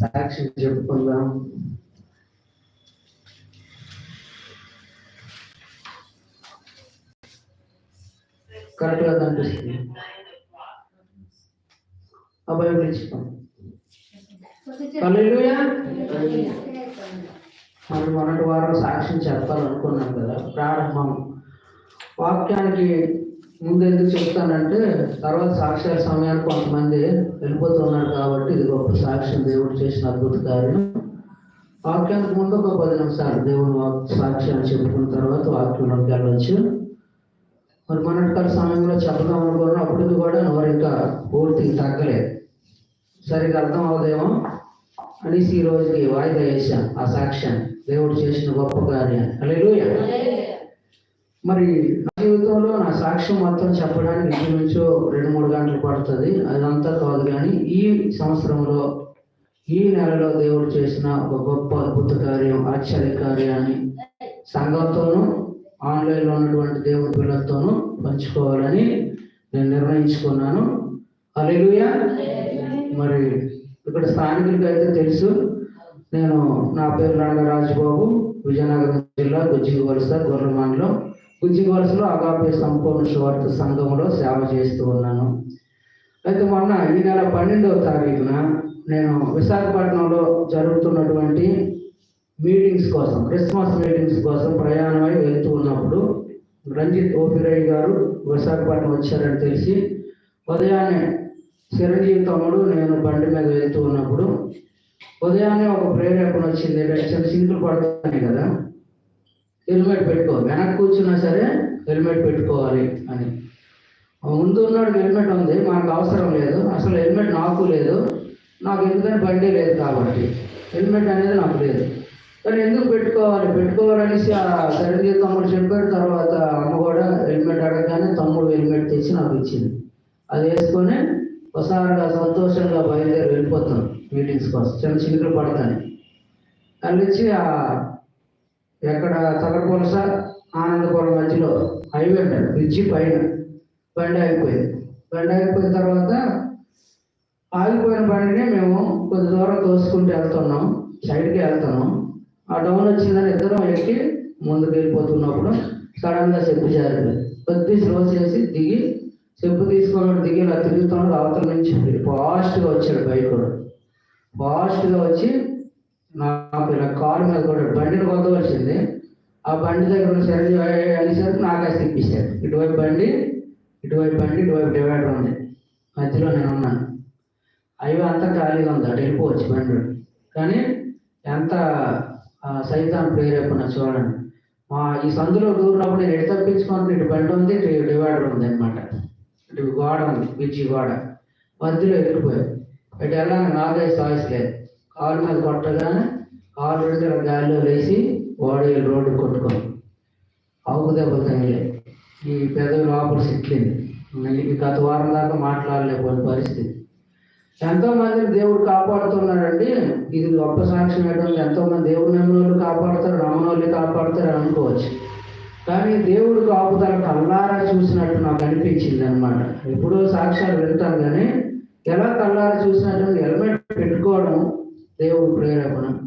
సాక్షి చెప్పుకుందాం. కరెక్ట్గా కనిపిస్తుంది. ఆ బైబిల్ మనం మొన్నటి వారం సాక్ష్యం చెప్పాలనుకున్నాం కదా ప్రారంభం. వాక్యానికి ముందు ఎందుకు చెప్తానంటే తర్వాత సాక్ష్యాల సమయానికి కొంతమంది వెళ్ళిపోతున్నారు కాబట్టి ఇది గొప్ప సాక్ష్యం దేవుడు చేసిన అద్భుత కార్యం వాక్యానికి ముందు ఒక పది నిమిషాలు దేవుడు సాక్ష్యాన్ని చెప్పుకున్న తర్వాత వాక్యంలోకి వెళ్ళొచ్చు. మరి మొన్నటికాల సమయంలో చెప్పదాం అనుకున్నాం అప్పటికి కూడా ఎవరు ఇంకా పూర్తికి తగ్గలేదు. సరిగ్గా అర్థం అవదేమో అనేసి ఈ రోజుకి వాయిదా వేశాం ఆ సాక్ష్యం దేవుడు చేసిన గొప్ప కార్యం అలా మరి నా జీవితంలో నా సాక్ష్యం మొత్తం చెప్పడానికి ఇంచుమించు రెండు మూడు గంటలు పడుతుంది. అదంతా కాదు కానీ ఈ సంవత్సరంలో ఈ నెలలో దేవుడు చేసిన ఒక గొప్ప అద్భుత కార్యం ఆశ్చర్య కార్యాన్ని సంఘంతోనూ ఆన్లైన్లో ఉన్నటువంటి దేవుడి పిల్లలతోనూ పంచుకోవాలని నేను నిర్ణయించుకున్నాను. అలెలుయా మరి ఇక్కడ స్థానికులకి అయితే తెలుసు నేను నా పేరు రంగరాజబాబు విజయనగరం జిల్లా గుజ్జిగి వలస గొర్రెల మండలం గుజ్జిగి అగాపే సంపూర్ణ స్వార్థ సంఘంలో సేవ చేస్తూ ఉన్నాను. అయితే మొన్న ఈ నెల పన్నెండవ తారీఖున నేను విశాఖపట్నంలో జరుగుతున్నటువంటి మీటింగ్స్ కోసం క్రిస్మస్ మీటింగ్స్ కోసం ప్రయాణమై వెళ్తూ ఉన్నప్పుడు రంజిత్ ఓపిరయ్య గారు విశాఖపట్నం వచ్చారని తెలిసి ఉదయాన్నే చిరంజీవి తమ్ముడు నేను బండి మీద వెళ్తూ ఉన్నప్పుడు ఉదయాన్నే ఒక ప్రేరేపణ వచ్చింది. చిన్న సింకులు పడుతున్నాయి కదా. హెల్మెట్ పెట్టుకో వెనక్కి కూర్చున్నా సరే హెల్మెట్ పెట్టుకోవాలి అని. ముందు ఉన్నాడు హెల్మెట్ ఉంది మనకు అవసరం లేదు. అసలు హెల్మెట్ నాకు లేదు. నాకు ఎందుకని బండి లేదు కాబట్టి. హెల్మెట్ అనేది నాకు లేదు. కానీ ఎందుకు పెట్టుకోవాలి? పెట్టుకోవాలనేసి ఆ సరిగ్గా తమ్ముడు చెప్పాడు. తర్వాత అమ్మ కూడా హెల్మెట్ అడగగానే తమ్ముడు హెల్మెట్ తెచ్చి నాకు ఇచ్చింది. అది వేసుకొని ఒకసారిగా సంతోషంగా బయలుదేరి వెళ్ళిపోతాను మీటింగ్స్ కోసం. చిన్న చినుకులు పడతాను కలిసి ఆ ఎక్కడ తగరపులస ఆనందపురం మధ్యలో హైవే ఉంటాడు బ్రిడ్జి పైన. బండి ఆగిపోయింది. బండి ఆగిపోయిన తర్వాత ఆగిపోయిన బండిని మేము కొద్ది దూరం తోసుకుంటూ వెళ్తున్నాం సైడ్కి వెళ్తున్నాం. ఆ డౌన్ వచ్చిందని ఇద్దరం ఎక్కి ముందుకు వెళ్ళిపోతున్నప్పుడు సడన్గా చెప్పు జారింది కొద్ది స్లో చేసి దిగి చెప్పు తీసుకొని దిగి ఇలా తిరుగుతున్నాడు అవతల నుంచి ఫాస్ట్గా వచ్చాడు బైక్ కూడా ఫాస్ట్గా వచ్చి నాకు ఇలా కారు మీద కూడా బండిని కొద్దవలసింది ఆ బండి దగ్గర ఉన్న సరి అనేసరికి నాకే తిప్పిస్తాడు ఇటువైపు బండి ఇటువైపు బండి ఇటువైపు డివైడర్ ఉంది. మధ్యలో నేను ఉన్నాను. అవి అంతా ఖాళీగా ఉంది. అటు వెళ్ళిపోవచ్చు బండి. కానీ ఎంత సైతాన్ ప్రేరేపణ చూడండి. మా ఈ సందులో దూరినప్పుడు నేను ఎటు తప్పించుకుంటే ఇటు బండి ఉంది ఇటు డివైడర్ ఉంది అనమాట ఇటు గోడ ఉంది బ్రిడ్జి గోడ. మధ్యలో ఎగిరిపోయాయి ఇటు వెళ్ళడానికి నాకే సాయిస్ లేదు. కాలు మీద కొట్టగానే కాలు రెండు గాలిలో లేచి బాడీ రోడ్డు కొట్టుకొని ఆవుకు దెబ్బలు తగిలే. ఈ పెదవి లోపల సిక్కింది. ఈ గత వారం దాకా మాట్లాడలేకపోయిన పరిస్థితి. ఎంతో మందిని దేవుడు కాపాడుతున్నాడండి. ఇది గొప్ప సాక్ష్యం ఏంటంటే ఎంతో మంది దేవుడు నమ్మిన కాపాడుతారు నమ్మని వాళ్ళు కాపాడుతారు అని అనుకోవచ్చు. కానీ దేవుడు కాపుదల కల్లారా చూసినట్టు నాకు అనిపించింది అనమాట ఎప్పుడో సాక్ష్యాలు వింటాను కానీ ఎలా కల్లారా చూసినట్టు హెల్మెట్ పెట్టుకో దేవుడు ప్రేరేపణ.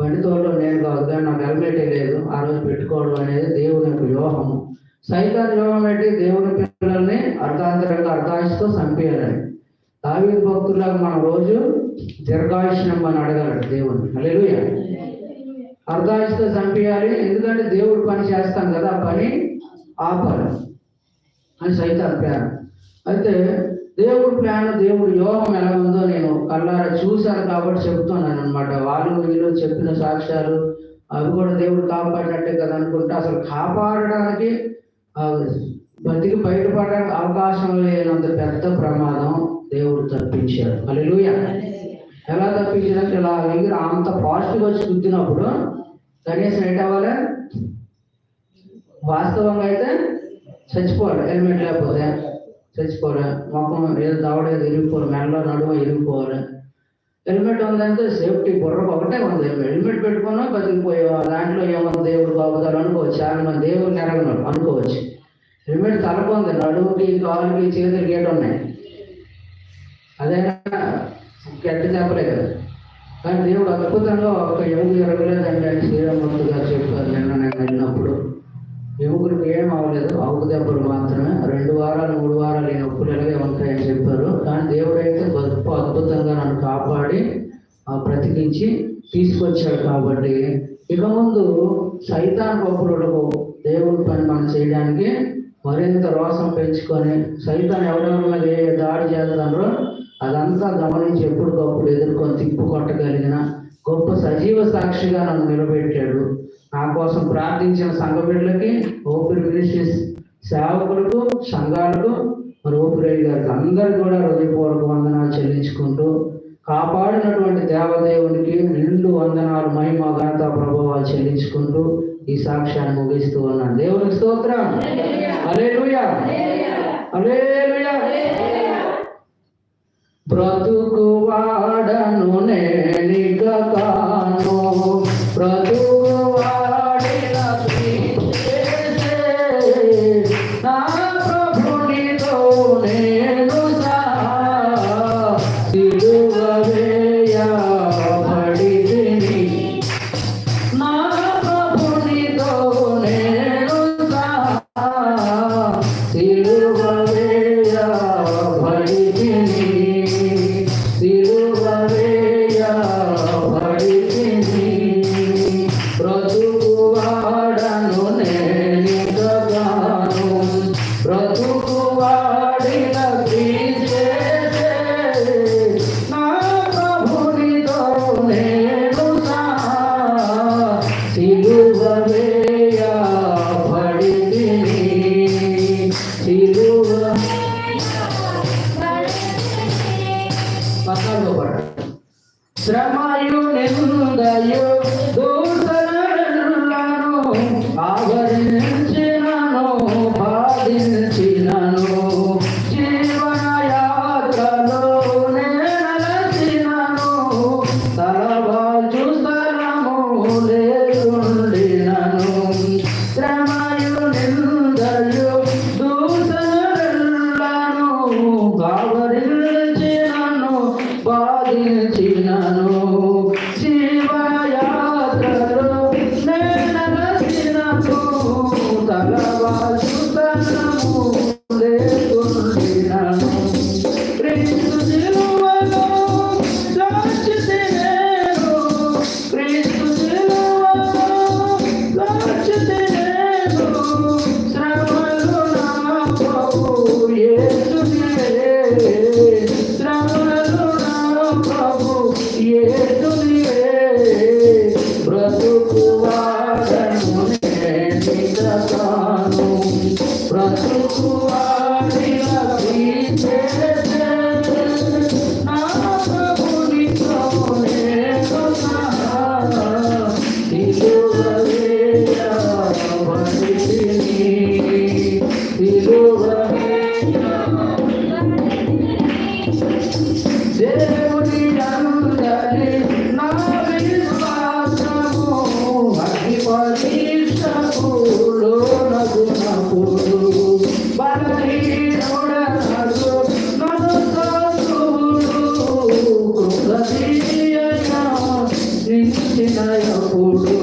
బండితోలో నేను కాదు కానీ నాకు హెల్మెటే లేదు. ఆ రోజు పెట్టుకోవడం అనేది దేవుని యొక్క వ్యూహము. సైతాన్ వ్యూహం అంటే దేవుని పిల్లల్ని అర్ధాంతరంగా అర్ధాయుషతో చంపేయాలని. దావి భక్తులకు మనం రోజు దీర్ఘాయుష్యం అని అడగలడు దేవుని. హల్లెలూయ. అర్ధాయుషతో చంపేయాలి. ఎందుకంటే దేవుడు పని చేస్తాం కదా ఆ పని ఆపాలి అని సైతాన్ ప్రేరణ. అయితే దేవుడు ప్లాన్ దేవుడు యోగం ఎలా ఉందో నేను కళ్ళారా చూశాను కాబట్టి చెప్తున్నాను అనమాట వాళ్ళు వీళ్ళు చెప్పిన సాక్ష్యాలు అవి కూడా దేవుడు కాపాడినట్టే కదా అనుకుంటే అసలు కాపాడడానికి బతికి బయటపడడానికి అవకాశం లేనంత పెద్ద ప్రమాదం దేవుడు తప్పించాడు. హల్లెలూయా. ఎలా తప్పించాడంటే ఇలా ఎగిరి అంత పాజిటివ్ వచ్చి గుద్దినప్పుడు కనీసం ఏంటవ్వాలి వాస్తవంగా అయితే చచ్చిపోవాలి హెల్మెట్ లేకపోతే. చచ్చిపోలే మొఖం ఏదో దవడ ఏదో ఇరిగిపోవాలి మెడలో నడుమ ఇరిగిపోవాలి హెల్మెట్ ఉందంటే సేఫ్టీ బుర్ర ఒకటే ఉంది. హెల్మెట్ హెల్మెట్ పెట్టుకున్నా బతికిపోయే దాంట్లో ఏమో దేవుడు బాగుతారు అనుకోవచ్చు? చాలా మంది దేవుడు నెరగను అనుకోవచ్చు. హెల్మెట్ తలకు ఉంది. నడుముకి కాలుకి చేతులకి ఏటి ఉన్నాయి. అదైనా గట్టి చెప్పలే కదా. కానీ దేవుడు అద్భుతంగా ఒక ఎముక ఎరగలేదండి అని శ్రీరామూర్తి గారు చెప్పారు నిన్న నేను వెళ్ళినప్పుడు యువకుడికి ఏం అవ్వలేదు అవుకు దెబ్బలు మాత్రమే. రెండు వారాలు మూడు వారాలు ఈ నొప్పులు ఎలాగే ఉంటాయని చెప్పారు. కానీ దేవుడు అయితే గొప్ప అద్భుతంగా నన్ను కాపాడి ఆ బ్రతికించి తీసుకొచ్చాడు కాబట్టి. ఇక ముందు సైతాన్ గొప్పలకు దేవుడి పని మనం చేయడానికి మరింత రోసం పెంచుకొని సైతాన్ ఎవరెవరి మీద ఏ దాడి చేస్తారో అదంతా గమనించి ఎప్పటికప్పుడు ఎదుర్కొని తిప్పు కొట్టగలిగిన గొప్ప సజీవ సాక్షిగా నన్ను నిలబెట్టాడు. నా కోసం ప్రార్థించిన సంఘ బిడ్డలకి ఓపిరి మినిస్ట్రీస్ సేవకులకు సంఘాలకు మరి ఓపిరెడ్డి గారికి అందరికి కూడా హృదయపూర్వక వందనాలు చెల్లించుకుంటూ కాపాడినటువంటి దేవదేవునికి నిండు వందనాలు మహిమ ఘనత ప్రభావాలు చెల్లించుకుంటూ ఈ సాక్ష్యాన్ని ముగిస్తూ ఉన్నాను. దేవునికి స్తోత్రం. హల్లెలూయా. హల్లెలూయా. బ్రతుకు వాడను నేనిక కాను. బ్రతుకు శ్రమయు నిందయు దూషణలను ఆవరించినను బాధించినను జీవయాత్రలో నేనలసినను తలవాల్చుతనము లేకుండినను క్రీస్తు సిలువలో సాక్షితి నేను క్రీస్తు సిలువలో సాక్షితి నేను శ్రమలు నా ప్రభు యేసునివే কৃষ্ণ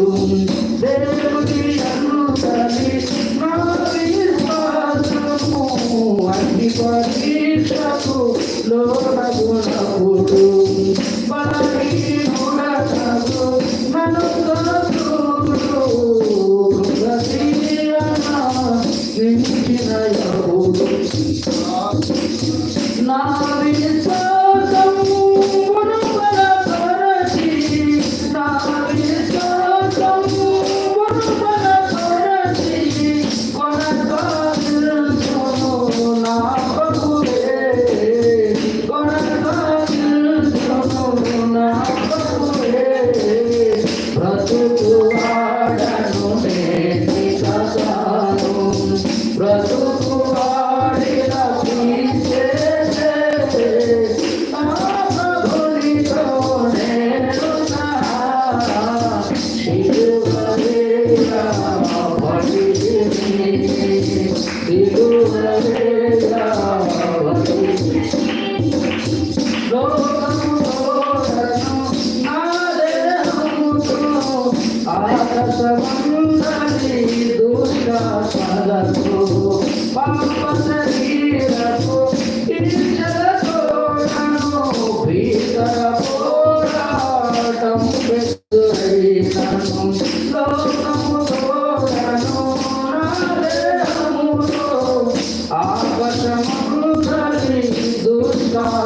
সারা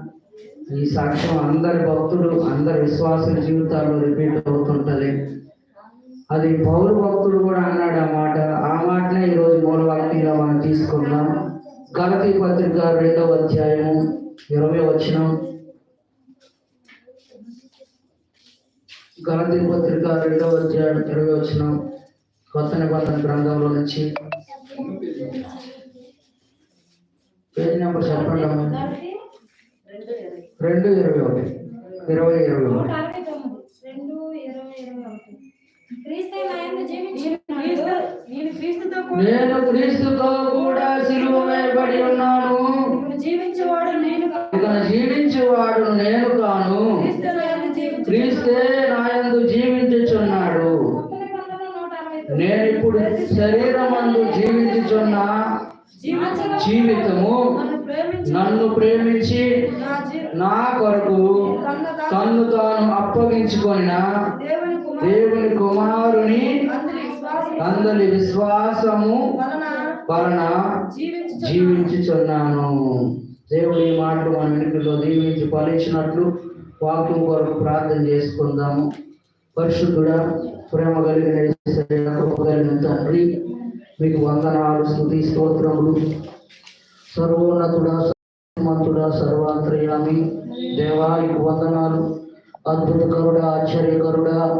ఈ సాక్ష్యం అందరి భక్తులు అందరి విశ్వాసుల జీవితాల్లో రిపీట్ అవుతుంటది. అది పౌరు భక్తుడు కూడా అన్నాడు ఆ మాట. ఆ మాటనే ఈరోజు మూలవాక్యంగా మనం తీసుకుందాం. గలతీ పత్రిక రెండవ అధ్యాయము ఇరవై వచ్చిన గలతీ పత్రిక రెండవ అధ్యాయం ఇరవై వచ్చిన కొత్త నిబంధన గ్రంథంలో నుంచి. పేజ్ నెంబర్ చెప్పండి రెండు ఇరవై ఒకటి. ఇరవై ఇరవై ఒకటి. నేను క్రీస్తుతో కూడా నేను క్రీస్తుతో కూడా సిలువ వేయబడి ఉన్నాను. జీవించేవాడు నేను జీవించేవాడు నేను కాను. క్రీస్తు నాయందు జీవించు క్రీస్తే నాయందు జీవించుచున్నాడు. నేను ఇప్పుడు శరీరమందు జీవించుచున్న జీవితము. నన్ను ప్రేమించి నన్ను ప్రేమించి నా కొరకు తన్ను తాను అప్పగించుకొనిన దేవుని కుమార్ దేవుని కుమారుని అందరి విశ్వాసం అందరి విశ్వాసము వలన వలన జీవించు జీవించుచున్నాను. దేవుడి ఈ మాటలు మన వెనుకలో దీవించి ఫలించినట్లు వాక్యం కొరకు ప్రార్థన చేసుకుందాము. పరిశుద్ధుడా ప్రేమ కలిగిన కలిగిన తండ్రి మీకు వందనాలు స్థుతి స్తోత్రములు. సర్వోన్నతుడా సర్వమంతుడా సర్వాంతర్యామి. దేవా వందనాలు. అద్భుతకరుడా ఆశ్చర్యకరుడా.